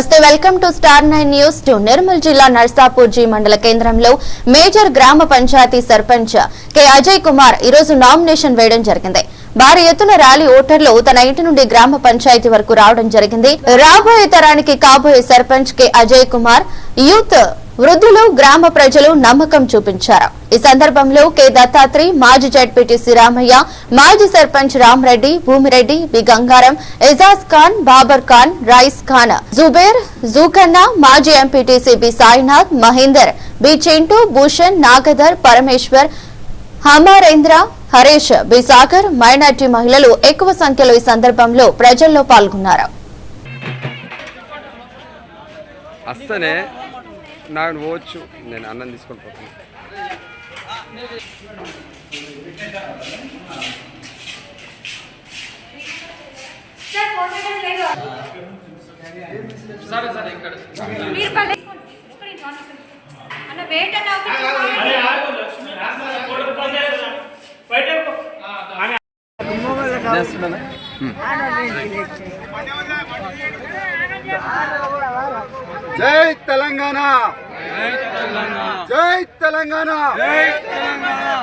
నమస్తే welcome to star nine news. To Nirmal జిల్లా Narsapur G మండల కేంద్రంలో మేజర్ గ్రామ పంచాయతీ సర్పంచ్ కె. అజయ్ కుమార్ ఈ రోజు నామినేషన్ వేయడం జరిగింది. భారీ ఎత్తున ర్యాలీ ఓటర్లు తన ఇంటి నుండి గ్రామ పంచాయతీ వరకు రావడం జరిగింది. రాబోయే తరానికి కాబోయే సర్పంచ్ కె. అజయ్ కుమార్ యూత్ వృద్ధులు గ్రామ ప్రజలు నమ్మకం చూపించారు. ఈ సందర్భంలో కె. దత్తాత్రి మాజీ జడ్పీటీసీ రామయ్య మాజీ సర్పంచ్ రామరెడ్డి భూమిరెడ్డి బి. గంగారం ఎజాజ్ ఖాన్ బాబర్ ఖాన్ రైస్ ఖాన్ జుబేర్ జూఖన్నా మాజీ MPTC B. Sainath Mahender B. Chintu Bhushan Nagadhar Parameshwar Hamarendra Harish B. Sagar minority మహిళలు ఎక్కువ సంఖ్యలో ఈ సందర్భంలో ప్రజల్లో పాల్గొన్నారు. నాకు పోవచ్చు నేను అన్నం తీసుకొని పోతాను మీరు పల్లె అన్న వెయిట్ అన్న ఒకటి జై తెలంగాణ. జై తెలంగాణ.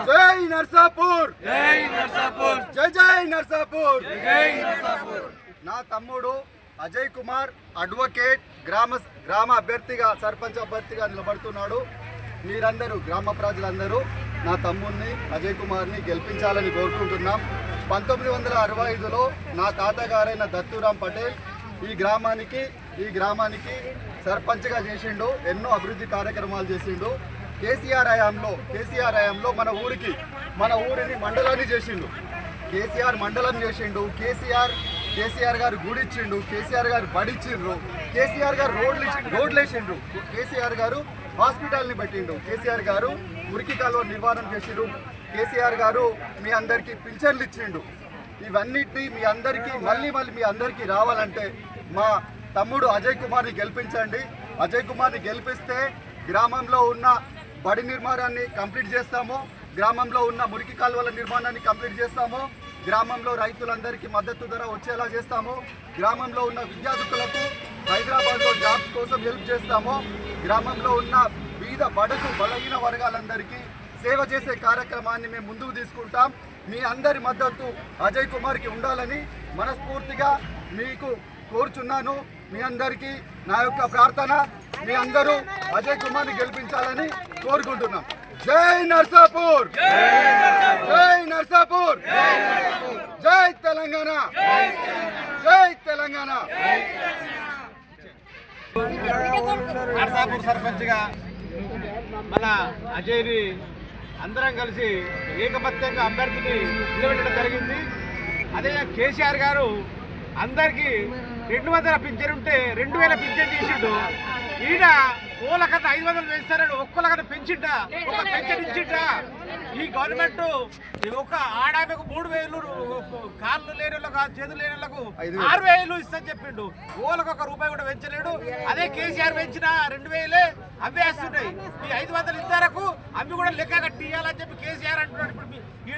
జై నర్సాపూర్. జై జై నర్సాపూర్. నా తమ్ముడు అజయ్ కుమార్ అడ్వకేట్ గ్రామ గ్రామ అభ్యర్థిగా సర్పంచ్ అభ్యర్థిగా నిలబడుతున్నాడు. మీరందరూ గ్రామ ప్రజలందరూ నా తమ్ముడిని అజయ్ కుమార్ని గెలిపించాలని కోరుకుంటున్నాం. పంతొమ్మిది వందల అరవై ఐదులో నా తాతగారైన దత్తూరామ్ పటేల్ ఈ గ్రామానికి ఈ గ్రామానికి సర్పంచ్గా చేసిండు ఎన్నో అభివృద్ధి కార్యక్రమాలు చేసిండు. కేసీఆర్ హయాంలో కేసీఆర్ హయాంలో మన ఊరికి మన ఊరిని మండలాన్ని చేసిండు. కేసీఆర్ మండలం చేసిండు కేసీఆర్ కేసీఆర్ గారు గుడి ఇచ్చిండు కేసీఆర్ గారు బడిచ్చిండ్రు కేసీఆర్ గారు రోడ్లు రోడ్లు వేసిండ్రు. కేసీఆర్ గారు హాస్పిటల్ని పెట్టిండు. కేసీఆర్ గారు ఉరికి కాలువ నిర్మాణం చేసిండ్రు. కేసీఆర్ గారు మీ అందరికీ పింఛన్లు ఇచ్చిండు. ఇవన్నిటిని మీ అందరికీ మళ్ళీ మళ్ళీ మీ అందరికీ రావాలంటే మా తమ్ముడు అజయ్ కుమార్ని గెలిపించండి. అజయ్ కుమార్ని గెలిపిస్తే గ్రామంలో ఉన్న బడి నిర్మాణాన్ని కంప్లీట్ చేస్తాము. గ్రామంలో ఉన్న మురికి కాలువల నిర్మాణాన్ని కంప్లీట్ చేస్తాము. గ్రామంలో రైతులందరికీ మద్దతు ధర వచ్చేలా చేస్తాము. గ్రామంలో ఉన్న విద్యార్థులకు హైదరాబాద్లో జాబ్స్ కోసం హెల్ప్ చేస్తాము. గ్రామంలో ఉన్న బీద బడుగు బలహీన వర్గాలందరికీ సేవ చేసే కార్యక్రమాన్ని మేము ముందుకు తీసుకుంటాం. మీ అందరి మద్దతు అజయ్ కుమార్కి ఉండాలని మనస్ఫూర్తిగా మీకు కోరుచున్నాను. మీ అందరికీ నా యొక్క ప్రార్థన మీ అందరూ అజయ్ కుమార్ని గెలిపించాలని కోరుకుంటున్నాం. జై నర్సాపూర్! జై నర్సాపూర్! జై తెలంగాణ! జై తెలంగాణ! నర్సాపూర్ సర్పంచ్గా మన అజయ్ని అందరం కలిసి ఏకపత్యంగా అభ్యర్థిని నిలబెట్టడం జరిగింది. అదే కేసీఆర్ గారు అందరికీ రెండు వందల పింఛన్ ఉంటే రెండు వేల పింఛన్ తీసిండు. ఈయన ఓ కథ ఐదు వందలు వేస్తారని ఒక్కల కథ పెంచిండా? ఒక పెన్షన్ ఈ గవర్నమెంట్ ఒక ఆడామెకు మూడు వేలు కాళ్ళు లేని వాళ్ళకు చేతులు లేని ఆరు వేలు ఇస్తా చెప్పిండు. ఓలకు ఒక రూపాయి కూడా పెంచలేడు. అదే కేసీఆర్ పెంచిన రెండు వేలే అవే వస్తున్నాయి. ఈ ఐదు వందలు ఇద్దరకు అవి కూడా లెక్క కట్టి ఇవ్వాలని చెప్పి కేసీఆర్ అంటున్నాడు. ఇప్పుడు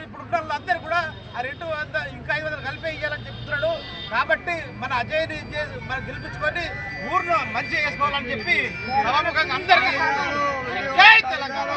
ఇప్పుడు ఉన్న వాళ్ళందరూ కూడా ఆ రెండు వంద ఇంకా ఐదు వందలు కలిపే ఇవ్వాలని చెప్తున్నాడు. కాబట్టి మన అజయ్ని మనం గెలిపించుకొని ఊర్లో మంచిగా చేసుకోవాలని చెప్పి సభాముఖంగా అందరికీ జై తెలంగాణ.